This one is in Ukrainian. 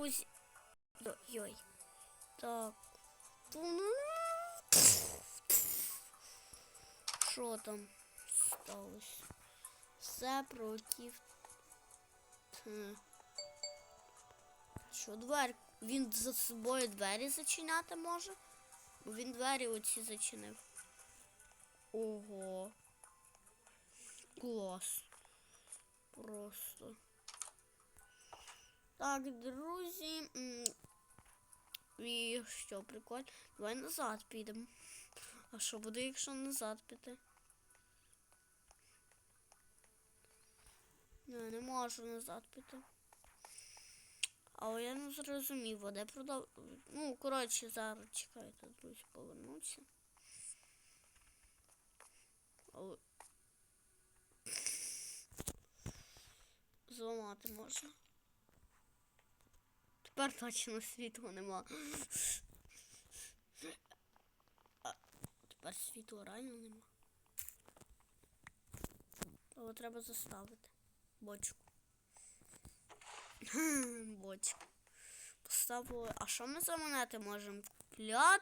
друзі. Йой. Так. Що там сталося? Все пролетів. Хм. Що двері? Він за собою двері зачиняти може? Він двері оці зачинив. Ого. Клас. Просто. Так, друзі. І що, прикольно? Давай назад підемо. А що буде, якщо назад піти? Не, не можу назад піти. Але я не зрозумів, а де продав. Ну, коротше, зараз чекайте, друзі, повернуться. Але... Зламати можна. Тепер точно світла нема. Тепер світла реально нема. Але треба заставити. Бочку. Бочку. Поставили. А що ми за монети можемо купляти?